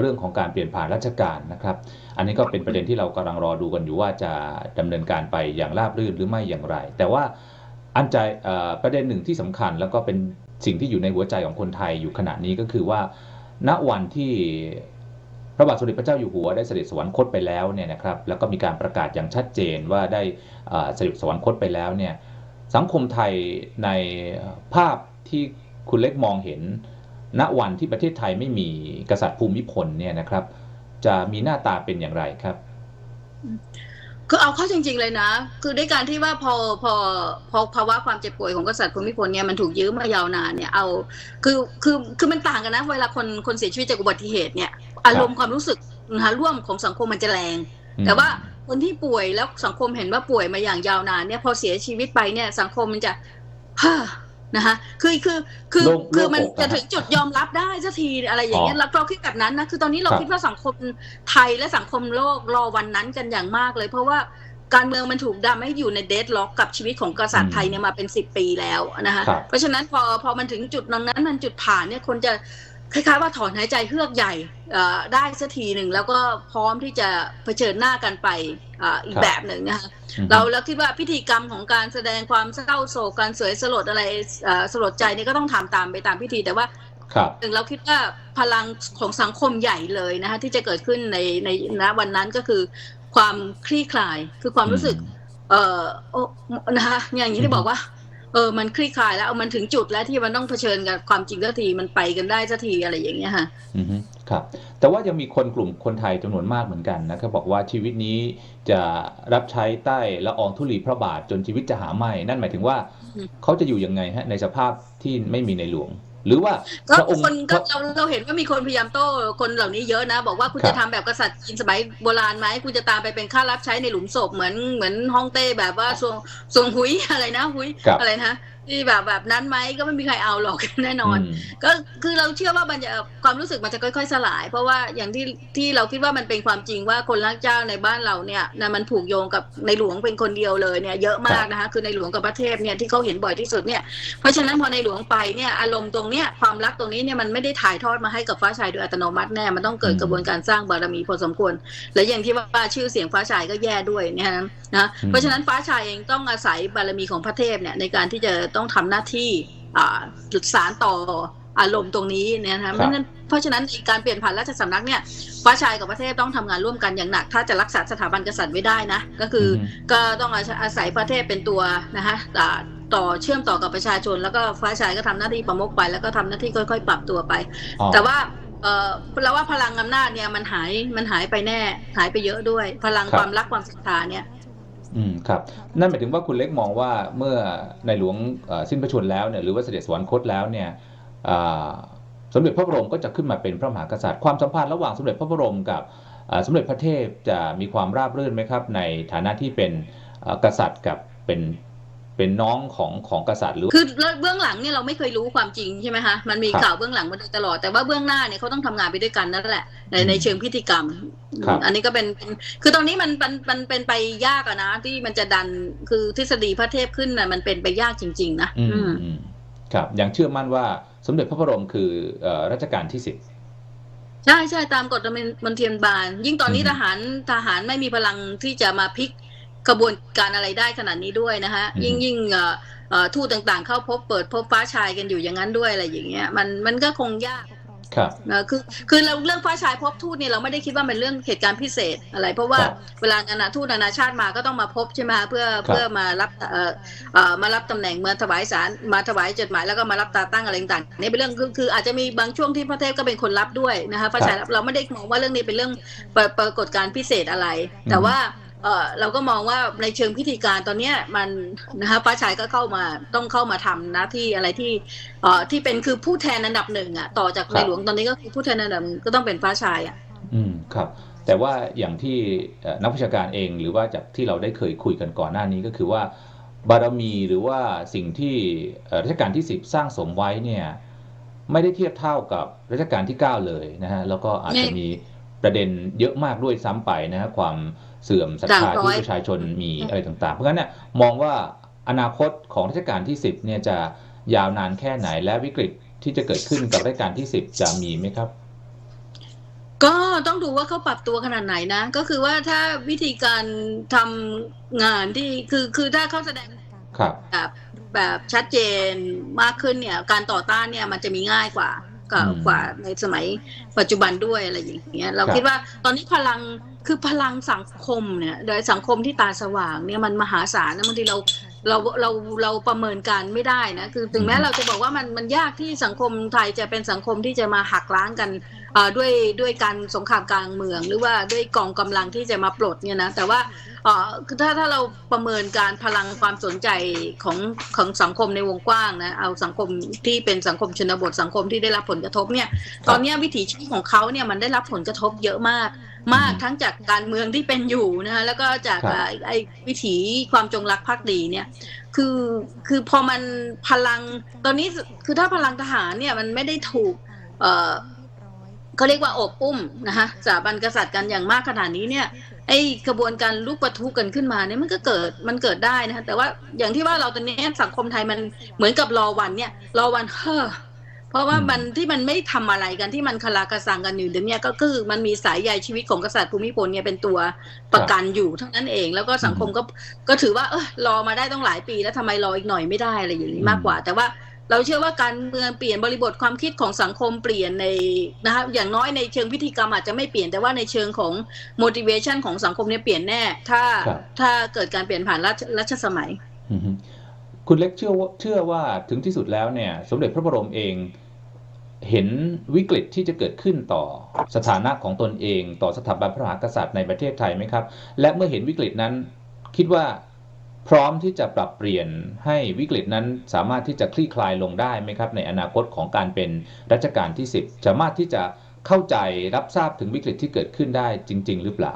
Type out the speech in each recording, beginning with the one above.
เรื่องของการเปลี่ยนผ่านราชการนะครับ อันนี้ก็เป็นประเด็นที่เรากำลังรอดูกันอยู่ว่าจะดำเนินการไปอย่างราบรื่นหรือไม่อย่างไร แต่ว่าอันใจประเด็นหนึ่งที่สำคัญแล้วก็เป็นสิ่งที่อยู่ในหัวใจของคนไทยอยู่ขณะนี้ก็คือว่า ณวันที่พระบาทสมเด็จพระเจ้าอยู่หัวได้เสด็จสวรรคตไปแล้วเนี่ยนะครับแล้วก็มีการประกาศอย่างชัดเจนว่าได้เสด็จสวรรคตไปแล้วเนี่ยสังคมไทยในภาพที่คุณเล็กมองเห็น ณวันที่ประเทศไทยไม่มีกษัตริย์ภูมิพลเนี่ยนะครับ จะมีหน้าตาเป็นอย่างไรครับคือเอาเข้าจริง ๆ เลยนะ คือด้วยการที่ว่าพอพอพอภาวะความเจ็บป่วยของกษัตริย์ภูมิพลเนี่ยมันถูกยื้อมายาวนานเนี่ยเอาคือคือคือมันต่างกันนะ เวลาคนคนเสียชีวิตจากอุบัติเหตุเนี่ยอารมณ์ความรู้สึกนะคะร่วมของสังคมมันจะแรง แต่ว่าคนที่ป่วยแล้วสังคมเห็นว่าป่วยมาอย่างยาวนานเนี่ยพอเสียชีวิตไปเนี่ยสังคมมันจะฮ่า นะคะคือคือคือโล่งคือมันโล่งอกจะนะถึงจุดยอมรับได้สักทีอะไรอย่างเงี้ยอ๋อแล้วเราคิดแบบนั้นนะคือตอนนี้เราครับคิดว่าสังคมไทยและสังคมโลกรอวันนั้นกันอย่างมากเลย เพราะว่าการเมืองมันถูกดำให้อยู่ในเดดล็อกกับชีวิตของกษัตริย์ไทยเนี่ยมาเป็นสิบปีแล้วนะคะครับเพราะฉะนั้นพอพอมันถึงจุดนั้นมันจุดผ่านเนี่ยคนจะ คล้ายๆว่าถอนหายใจเฮือกใหญ่เอ่อได้สักทีหนึ่งแล้วก็พร้อมที่จะเผชิญหน้ากันไปอ่าอีกครับแบบหนึ่งนะคะอืมเราเราคิดว่าพิธีกรรมของการแสดงความเศร้าโศกการเสวยสลดอะไรเอ่อสลดใจนี่ก็ต้องทำตามไปตามพิธีแต่ว่าครับหนึ่งเราคิดว่าพลังของสังคมใหญ่เลยนะคะที่จะเกิดขึ้นในในณวันนั้นก็คือความคลี่คลายคือความรู้สึก เออโอ้นะคะอย่างนี้ที่บอกว่า เออมันคลี่คลายแล้วเอามันถึงจุดแล้วที่มันต้องเผชิญกับความจริงสักทีมันไปกันได้สักทีอะไรอย่างเงี้ยค่ะอือฮึครับ แต่ว่ายังมีคนกลุ่มคนไทยจำนวนมากเหมือนกันนะครับบอกว่าชีวิตนี้จะรับใช้ใต้ละอองธุลีพระบาทจนชีวิตจะหาไม่ นั่นหมายถึงว่าอืมเขาจะอยู่ยังไงฮะในสภาพที่ไม่มีในหลวง หรือว่าก็พระองค์คนก็พระเราเราเห็นว่ามีคนพยายามโต้คนเหล่านี้เยอะนะ บอกว่าคุณครับจะทำแบบกษัตริย์จีนสมัยโบราณไหมคุณจะตามไปเป็นข้ารับใช้ในหลุมศพเหมือนเหมือนฮ่องเต้แบบว่าทรงทรงหุยอะไรนะหุยครับอะไรนะที่แบบแบบนั้นไหมก็ไม่มีใครเอาหรอกแน่นอนมก็คือเราเชื่อว่ามันจะความรู้สึกมันจะค่อย ๆ สลาย เพราะว่าอย่างที่ที่เราคิดว่ามันเป็นความจริงว่าคนรักเจ้าในบ้านเราเนี่ยนะมันผูกโยงกับในหลวงเป็นคนเดียวเลยเนี่ยเยอะมากนะคะคือในหลวงกับพระเทพเนี่ยที่เขาเห็นบ่อยที่สุดเนี่ยเพราะฉะนั้นพอในหลวงไปเนี่ยอารมณ์ตรงเนี้ยความรักตรงนี้เนี่ยมันไม่ได้ถ่ายทอดมาให้กับฟ้าชายโดยอัตโนมัติแน่มันต้องเกิดอืมกระบวนการสร้างบารมีพอสมควร และอย่างที่ว่าชื่อเสียงฟ้าชายก็แย่ด้วยเนยนะนะเพราะฉะนั้นฟ้าชายเองต้องอาศัยบารมีของพระเทพเนี่ยในการที่จะต้องทำหน้าที่อ่าหลุดสารต่ออารมณ์ตรงนี้เนี่ยนะคะเพราะฉะนั้นเพราะฉะนั้นในการเปลี่ยนผ่านราชสำนักเนี่ยฟ้าชายกับพระเทพต้องทำงานร่วมกันอย่างหนัก ถ้าจะรักษาสถาบันกษัตริย์ไว้ได้นะก็คืออมก็ต้องอาศัยอาศัยพระเทพเป็นตัวนะคะอ่าต่อเชื่อมต่อกับประชาชน แล้วก็ฟ้าชายก็ทำหน้าที่ประมุขไป แล้วก็ทำหน้าที่ค่อย ๆ ปรับตัวไปอ๋อแต่ว่าเออเราว่าพลังอำนาจเนี่ยมันหายมันหายไปแน่หายไปเยอะด้วย พลังครับความรักความศรัทธาเนี่ย อืมครับ นั่นหมายถึงว่าคุณเล็กมองว่าเมื่อในหลวงเอ่อสิ้นพระชนม์แล้วเนี่ยหรือว่าเสด็จสวรรคตแล้วเนี่ยอ่าสมเด็จพระบรมก็จะขึ้นมาเป็นพระมหากษัตริย์ความสัมพันธ์ระหว่างสมเด็จพระบรมกับอ่าสมเด็จพระเทพจะมีความราบรื่นไหมครับ ในฐานะที่เป็นเอ่อกษัตริย์กับเป็น เป็นน้องของของกษัตริย์หรือคือเบื้องหลังเนี่ยเราไม่เคยรู้ความจริงใช่ไหมคะมันมีครับข่าวเบื้องหลังมาโดยตลอดแต่ว่าเบื้องหน้าเนี่ยเขาต้องทำงานไปด้วยกันนั่นแหละในอืมในเชิงพิธีกรรมครับอันนี้ก็เป็นเป็นคือตรงนี้มันมันมันเป็นไปยากอะนะที่มันจะดันคือทฤษฎีพระเทพขึ้นน่ะมันเป็นไปยากจริง ๆ นะอืมอืมอืมครับยังเชื่อมั่นว่าสมเด็จพระบรมคือเอ่อรัชกาลที่สิบใช่ใช่ตามกฎมนเทียนบาน ยิ่งตอนนี้อืมทหารทหารไม่มีพลังที่จะมาพลิก กระบวนการอะไรได้ขนาดนี้ด้วยนะคะอืมยิ่งยิ่งเอ่อเอ่อทูตต่างๆ เข้าพบเปิดพบฟ้าชายกันอยู่อย่างนั้นด้วยอะไรอย่างเงี้ยมันมันก็คงยากครับนะคือคือเราเรื่องฟ้าชายพบทูตเนี่ยเราไม่ได้คิดว่าเป็นเรื่องเหตุการณ์พิเศษอะไร เพราะว่าครับเวลานานาทูตนานาชาติมาก็ต้องมาพบใช่ไหมคะเพื่อครับเพื่อมารับเอ่อเอ่อมารับตำแหน่งมาถวายสารมาถวายจดหมายแล้วก็มารับตาตั้งอะไรต่างๆนี่เป็นเรื่องคือคืออาจจะมีบางช่วงที่พระเทพก็เป็นคนรับด้วยนะคะฟ้าชายรับเราไม่ได้มองว่าเรื่องนี้เป็นเรื่องปรปรากฏการณ์พิเศษอะไร แต่ว่า เออเราก็มองว่าในเชิงพิธีการตอนเนี้ยมันนะคะฟ้าชายก็เข้ามาต้องเข้ามาทำหน้าที่อะไรที่เอ่อที่เป็นคือผู้แทนอันดับหนึ่งอะต่อจากครับในหลวงตอนนี้ก็คือผู้แทนอันดับหนึ่งก็ต้องเป็นฟ้าชายอะอืมครับ แต่ว่าอย่างที่เอ่อนักวิชาการเองหรือว่าจากที่เราได้เคยคุยกันก่อนหน้านี้ก็คือว่าบารมีหรือว่าสิ่งที่เอ่อรัชกาลที่ 10 สร้างสมไว้เนี่ยไม่ได้เทียบเท่ากับรัชกาลที่ 9 เลยนะฮะแล้วก็อาจจะไม่มีประเด็นเยอะมากด้วยซ้ำไปนะฮะความ เสื่อมศรัทธาด่างพร้ที่อยประชาชนมีอะไรต่างๆ เพราะงั้นเนี่ยมองว่าอนาคตของรัชกาลที่ 10เนี่ยจะยาวนานแค่ไหนและวิกฤตที่จะเกิดขึ้นกับรัชกาลที่ 10 จะมีไหมครับ ก็ต้องดูว่าเขาปรับตัวขนาดไหนนะ ก็คือว่าถ้าวิธีการทำงานที่คือคือถ้าเขาแสดงครับแบบแบบชัดเจนมากขึ้นเนี่ย การต่อต้านเนี่ยมันจะมีง่ายกว่าก็กว่าในสมัยปัจจุบันด้วยอะไรอย่างเงี้ยเราคิดว่าตอนนี้พลัง คือพลังสังคมเนี่ยโดยสังคมที่ตาสว่างเนี่ยมันมหาศาลนะบางทีเราเราเราเราประเมินการไม่ได้นะคือถึงแม้เราจะบอกว่ามันมันยากที่สังคมไทยจะเป็นสังคมที่จะมาหักล้างกันด้วยด้วยการสงครามกลางเมือง หรือว่าด้วยกองกำลังที่จะมาปลดเนี่ยนะแต่ว่าคือถ้าถ้าเราประเมินการพลังความสนใจของของสังคมในวงกว้างนะเอาสังคมที่เป็นสังคมชนบทสังคมที่ได้รับผลกระทบเนี่ยตอนนี้วิถีชีวิตของเขาเนี่ยมันได้รับผลกระทบเยอะมาก มากทั้งจากการเมืองที่เป็นอยู่นะคะแล้วก็จากครับไอ้ไอ้วิถีความจงรักภักดีเนี่ย คือคือพอมันพลังตอนนี้คือถ้าพลังทหารเนี่ยมันไม่ได้ถูกเอ่อเขาเรียกว่าอบอุ้มนะคะสถาบันกษัตริย์กันอย่างมากขนาดนี้เนี่ยไอ้กระบวนการลุกประทุกันขึ้นมาเนี่ยมันก็เกิดมันเกิดได้นะคะแต่ว่าอย่างที่ว่าเราตอนนี้สังคมไทยมันเหมือนกับรอวันเนี่ยรอวันเฮ้อ เพราะว่าอืมมันที่มันไม่ทำอะไรกันที่มันคลากระสังกันอยู่เดี๋ยวนี้ก็คือมันมีสายใยชีวิตของกษัตริย์ภูมิพลเนี่ยเป็นตัวประกันอยู่เท่านั้นเอง แล้วก็สังคมก็ก็ถือว่าเออรอมาได้ต้องหลายปีแล้วทำไมรออีกหน่อยไม่ได้อะไรอย่างนี้มากกว่า แต่ว่าเราเชื่อว่าการเมืองเปลี่ยนบริบทความคิดของสังคมเปลี่ยนในนะคะอย่างน้อยในเชิงพิธีกรรมอาจจะไม่เปลี่ยนแต่ว่าในเชิงของ motivation ของสังคมเนี่ยเปลี่ยนแน่ ถ้าครับถ้าเกิดการเปลี่ยนผ่านรัชรัชสมัยอือฮึ คุณเล็กเชื่อว่าเชื่อว่าถึงที่สุดแล้วเนี่ย สมเด็จพระบรมเองเห็นวิกฤตที่จะเกิดขึ้นต่อสถานะของตนเอง ต่อสถาบันพระมหากษัตริย์ในประเทศไทยไหมครับ และเมื่อเห็นวิกฤตนั้น คิดว่าพร้อมที่จะปรับเปลี่ยนให้วิกฤตนั้นสามารถที่จะคลี่คลายลงได้ไหมครับ ในอนาคตของการเป็นรัชกาลที่ 10 สามารถที่จะเข้าใจรับทราบถึงวิกฤตที่เกิดขึ้นได้จริง ๆ หรือเปล่า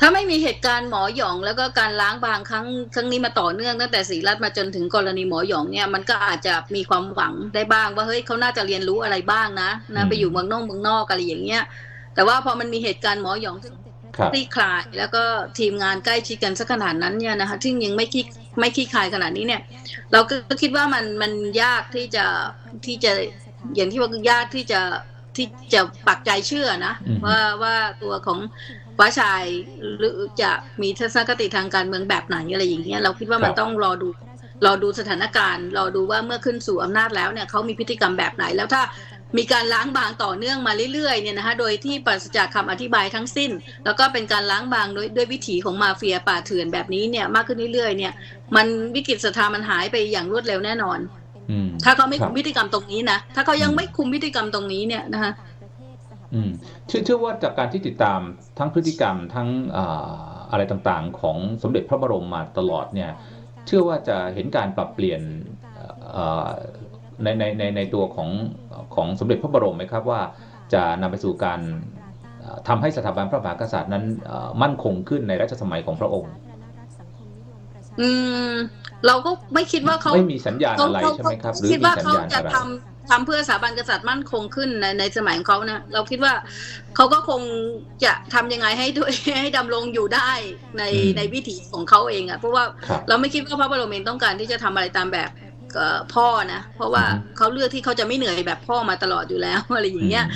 ถ้าไม่มีเหตุการณ์หมอหยองแล้วก็การล้างบางครั้งครั้งนี้มาต่อเนื่องตั้งแต่ศรีรัตน์มาจนถึงกรณีหมอหยองเนี่ยมันก็อาจจะมีความหวังได้บ้าง ว่าเฮ้ยเขาน่าจะเรียนรู้อะไรบ้างนะอืนะมไปอยู่เมืองนอกเมืองนอกอะไรอย่างเงี้ยแต่ว่าพอมันมีเหตุการณ์หมอหยองซึ่งครับคลี่คลายแล้วก็ทีมงานใกล้ชิดกันสักขนาดนั้นเนี่ยนะคะที่ยังไม่คลี่ไม่คลี่คลายขนาดนี้เนี่ย เราก็คิดว่ามันมันยากที่จะที่จะอย่างที่ว่ายากที่จะที่จะปักใจเชื่อนะอืมว่าว่าตัวของ ฟ้าชายหรือจะมีทัศนคติทางการเมืองแบบไหนอะไรอย่างเงี้ยเราคิดว่ามันต้องรอดูรอดูสถานการณ์รอดูว่าเมื่อขึ้นสู่อำนาจแล้วเนี่ยเขามีพฤติกรรมแบบไหนแล้วถ้ามีการล้างบางต่อเนื่องมาเรื่อยๆเนี่ยนะคะโดยที่ปราศจากคำอธิบายทั้งสิ้น แล้วก็เป็นการล้างบางด้วยด้วยวิถีของมาเฟียป่าเถื่อนแบบนี้เนี่ยมากขึ้นเรื่อยๆเนี่ย มันวิกฤตศรัทธามันหายไปอย่างรวดเร็วแน่นอนอืมถ้าเขาไม่ครัคุบมพฤติกรรมตรงนี้นะถ้าเขายังไม่คุมพฤติกรรมตรงนี้เนี่ยนะคะ อืมเชื่อเชื่อว่าจากการที่ติดตามทั้งพฤติกรรมทั้งอ่าอะไรต่างๆ ของสมเด็จพระบรมมาตลอดเนี่ย เชื่อว่าจะเห็นการปรับเปลี่ยนเอ่อในในในในตัวของของสมเด็จพระบรมไหมครับว่าจะนำไปสู่การเอ่อทำให้สถาบันพระมหากษัตริย์นั้นเอ่อมั่นคงขึ้นในรัชสมัยของพระองค์ อืม เราก็ไม่คิดว่าเขาไม่มีสัญญาณเขาอะไรเขาใช่ไหมครับ หรือคิดมีว่าสัญเขาญาณจะอะไร ทำทำเพื่อสถาบันกษัตริย์มั่นคงขึ้นในในสมัยของเขานะเราคิดว่าเขาก็คงจะทำยังไงให้ด้วยให้ดำรงอยู่ได้ในอืมในวิถีของเขาเองอะเพราะว่าครับเราไม่คิดว่าพระบรมเองต้องการที่จะทำอะไรตามแบบเอ่อพ่อนะเพราะว่าอือฮึเขาเลือกที่เขาจะไม่เหนื่อยแบบพ่อมาตลอดอยู่แล้วอะไรอย่างเงี้ย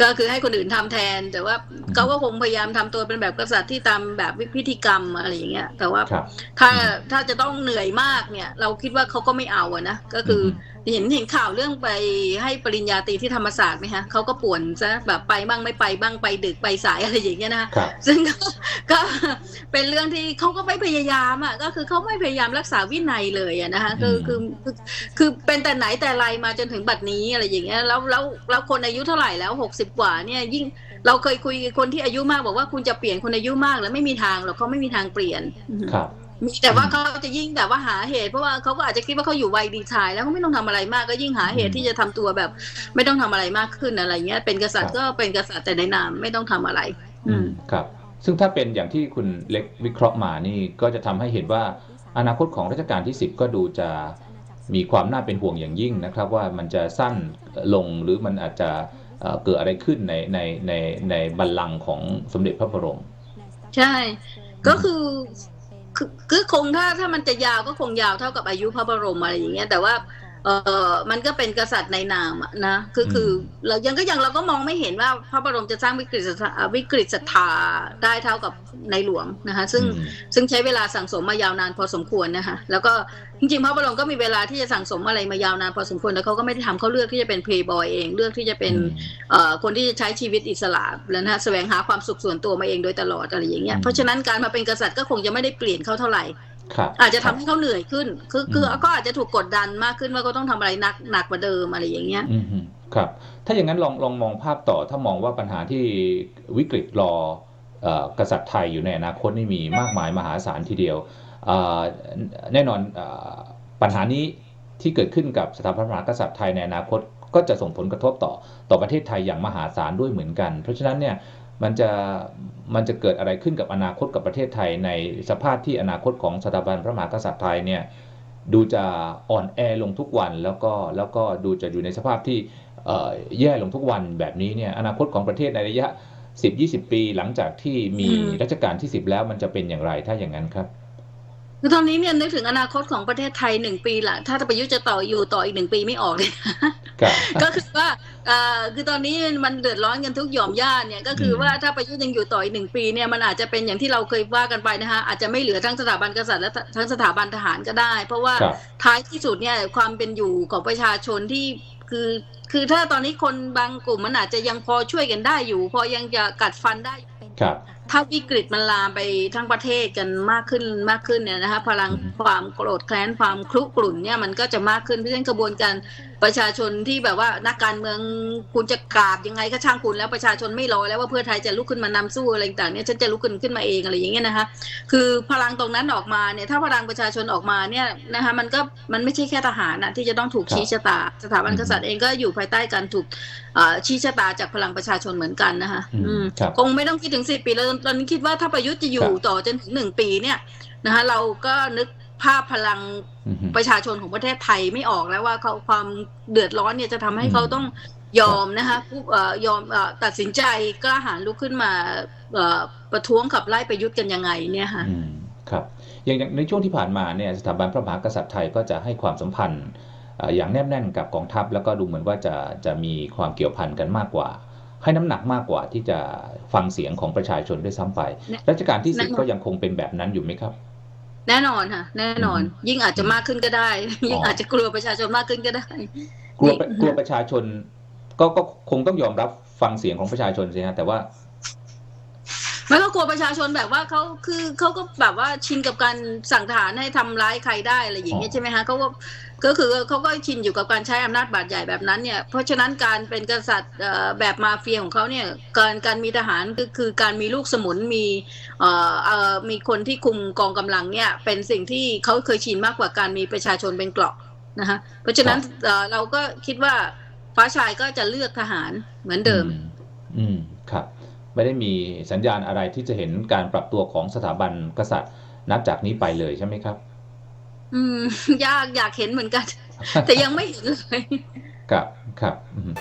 ก็คือให้คนอื่นทำแทน แต่ว่าเขาก็คงพยายามทำตัวเป็นแบบกษัตริย์ที่ตามแบบพิธีกรรมอะไรอย่างเงี้ยแต่ว่าครับถ้าอืมถ้าจะต้องเหนื่อยมากเนี่ย เราคิดว่าเขาก็ไม่เอาอะนะก็คืออ เห็นเห็นข่าวเรื่องไปให้ปริญญาตรีที่ธรรมศาสตร์ไหมฮะเขาก็ป่วนซะแบบไปบ้างไม่ไปบ้างไปดึกไปสายอะไรอย่างเงี้ยนะครับซึ่งก็ก็เป็นเรื่องที่เขาก็ไม่พยายามอะก็คือเขาไม่พยายามรักษาวินัยเลยอะนะคะคืออืมคือคือคือเป็นแต่ไหนแต่ไรมาจนถึงบัดนี้อะไรอย่างเงี้ยแล้วแล้วแล้วคนอายุเท่าไหร่แล้วหกสิบกว่าเนี่ยยิ่งเราเคยคุยกับคนที่อายุมากบอกว่าคุณจะเปลี่ยนคนอายุมากแล้วไม่มีทางหรอกเขาไม่มีทางเปลี่ยนครับ มีแต่ว่าเขาจะยิ่งแบบว่าหาเหตุ เพราะว่าเขาก็อาจจะคิดว่าเขาอยู่วัยดีชาย แล้วเขาไม่ต้องทำอะไรมากก็ยิ่งหาเหตุที่จะทำตัวแบบ ไม่ต้องทำอะไรมากขึ้นอะไรเงี้ย เป็นกษัตริย์ครับก็เป็นกษัตริย์แต่ในนามไม่ต้องทำอะไร อือืมมครับ ซึ่งถ้าเป็นอย่างที่คุณเล็กวิเคราะห์มานี่ก็จะทำให้เห็นว่าอนาคตของรัชกาลที่ 10 ก็ดูจะมีความน่าเป็นห่วงอย่างยิ่งนะครับ ว่ามันจะสั้นลงหรือมันอาจจะเอ่อเกิดอะไรขึ้นในในในในบัลลังก์ของสมเด็จพระบรม ใช่ ก็คือ คือคือคงถ้าถ้ามันจะยาวก็คงยาวเท่ากับอายุพระบรมอะไรอย่างเงี้ยแต่ว่า เออมันก็เป็นกษัตริย์ในนามอะนะคือคือมเรายังก็ยังเราก็มองไม่เห็นว่าพระบรมจะสร้างวิกฤตศรัทธาวิกฤตศรัทธาได้เท่ากับในหลวงนะคะ ซึ่งอืมซึ่งใช้เวลาสั่งสมมายาวนานพอสมควรนะคะแล้วก็จริงๆพระบรมก็มีเวลาที่จะสั่งสมอะไรมายาวนานพอสมควรแล้วเขาก็ไม่ได้ทำเขาเลือกที่จะเป็นเพลย์บอยเองเลือกที่จะเป็นอืมเอ่อคนที่จะใช้ชีวิตอิสระแล้วนะฮะแสวงหาความสุขส่วนตัวมาเองโดยตลอดอะไรอย่างเงี้ยอืมเพราะฉะนั้นการมาเป็นกษัตริย์ก็คงจะไม่ได้เปลี่ยนเขาเท่าไหร่ครับ อาจจะทำให้เขาเหนื่อยขึ้น คือคืออืมก็อาจจะถูกกดดันมากขึ้นว่าเขาต้องทำอะไรหนักหนักกว่าเดิมอะไรอย่างเงี้ยอืมฮึครับ ถ้าอย่างนั้นลองลองมองภาพต่อถ้ามองว่าปัญหาที่วิกฤตรอเอ่อกษัตริย์ไทยอยู่ในอนาคตนี่มีมากมายมหาศาลทีเดียวเอ่อแน่นอนเอ่อปัญหานี้ที่เกิดขึ้นกับสถาบันพระมหากษัตริย์ไทยในอนาคตก็จะส่งผลกระทบต่อต่อประเทศไทยอย่างมหาศาลด้วยเหมือนกัน เพราะฉะนั้นเนี่ย มันจะมันจะเกิดอะไรขึ้นกับอนาคตกับประเทศไทย ในสภาพที่อนาคตของสถาบันพระมหากษัตริย์ไทยเนี่ยดูจะอ่อนแอลงทุกวันแล้วก็แล้วก็ดูจะอยู่ในสภาพที่เอ่อแย่ลงทุกวันแบบนี้เนี่ยอนาคตของประเทศในระยะ 10-20 ปี หลังจากที่มีอืมรัชกาลที่ 10 แล้วมันจะเป็นอย่างไรถ้าอย่างนั้นครับ คือตอนนี้เนี่ยนึกถึงอนาคตของประเทศไทยหนึ่งปีหละถ้าประยุทธ์จะต่ออยู่ต่ออีกหนึ่งปีไม่ออกเลยครับก็คือว่าเอ่อคือตอนนี้มันเดือดร้อนกันทุกหย่อมย่านเนี่ยก็คือมว่าถ้าประยุทธ์ยังอยู่ต่ออีกหนึ่งปีเนี่ยมันอาจจะเป็นอย่างที่เราเคยว่ากันไปนะคะอาจจะไม่เหลือทั้งสถาบันกษัตริย์และทั้งสถาบันทหารก็ได้ เพราะว่าครับท้ายที่สุดเนี่ยความเป็นอยู่ของประชาชนที่คือคือถ้าตอนนี้คนบางกลุ่มมันอาจจะยังพอช่วยกันได้อยู่ พอยังจะกัดฟันได้เป็น ครับ ถ้าวิกฤตมันลามไปทั้งประเทศกันมากขึ้นมากขึ้นเนี่ยนะคะพลังอืมความโกรธแค้นความคลุกรุ่นเนี่ยมันก็จะมากขึ้นเพราะฉะนั้นกระบวนการ ประชาชนที่แบบว่านักการเมืองคุณจะกราบยังไงก็ช่างคุณแล้วประชาชนไม่รอแล้วว่าเพื่อไทยจะลุกขึ้นมานำสู้อะไรต่างๆเนี่ยฉันจะลุกขึ้นขึ้นมาเองอะไรอย่างเงี้ยนะคะคือพลังตรงนั้นออกมาเนี่ยถ้าพลังประชาชนออกมาเนี่ยนะคะมันก็มันไม่ใช่แค่ทหารนะที่จะต้องถูกครับชี้ชะตา สถาบันอืมกษัตริย์เองก็อยู่ภายใต้การถูกเอ่อชี้ชะตาจากพลังประชาชนเหมือนกันนะคะอืมอืมครับคงไม่ต้องคิดถึงสิบปีแล้วตอนนี้คิดว่าถ้าประยุทธ์จะอยู่ครับต่อจนถึงหนึ่งปีเนี่ยนะคะเราก็นึก ภาพพลังอืมฮึประชาชนของประเทศไทยไม่ออกแล้วว่าเขาความเดือดร้อนเนี่ยจะทำให้อืมเขาต้องยอมนะคะผู้เอ่อยอมเอ่อตัดสินใจกล้าหาญลุกขึ้นมาเอ่อประท้วงขับไล่ประยุทธ์กันยังไงเนี่ยค่ะอืมครับอย่างอย่างในช่วงที่ผ่านมาเนี่ยสถาบันพระมหากษัตริย์ไทยก็จะให้ความสัมพันธ์เอ่ออย่างแนบแน่นกับกองทัพ แล้วก็ดูเหมือนว่าจะจะมีความเกี่ยวพันกันมากกว่า ให้น้ำหนักมากกว่าที่จะฟังเสียงของประชาชนด้วยซ้ำไปแน่รัชกาลที่แน่สิบนอนก็ยังคงเป็นแบบนั้นอยู่ไหมครับ แน่นอนค่ะ แน่นอนอืมยิ่งอาจจะมากขึ้นก็ได้ ยิ่งอาจจะกลัวประชาชนมากขึ้นก็ได้ กลัวนี่กลัวประชาชน ก็ก็คงต้องยอมรับฟังเสียงของประชาชนสิฮะแต่ว่า ไม่ก็กลัวประชาชนแบบว่าเขาคือเขาก็แบบว่าชินกับการสั่งทหารให้ทำร้ายใครได้อะไรอย่างเงี้ยอ๋อใช่ไหมฮะเขาก็ก็คือเขาก็ชินอยู่กับการใช้อำนาจบาดใหญ่แบบนั้นเนี่ยเพราะฉะนั้นการเป็นกษัตริย์เอ่อแบบมาเฟียของเขาเนี่ยการการมีทหารก็คือการมีลูกสมุนมีเอ่อเอ่อมีคนที่คุมกองกำลังเนี่ยเป็นสิ่งที่เขาเคยชินมากกว่าการมีประชาชนเป็นเกราะนะคะเพราะฉะนั้นเอ่อเราก็คิดว่าฟ้าชายก็จะเลือกทหารเหมือนเดิม อือืมครับ ไม่ได้มีสัญญาณอะไรที่จะเห็นการปรับตัวของสถาบันกษัตริย์ นับจากนี้ไปเลยใช่ไหมครับ อืม ยากอยากเห็นเหมือนกัน แต่ยังไม่เห็นเลย ครับครับอืม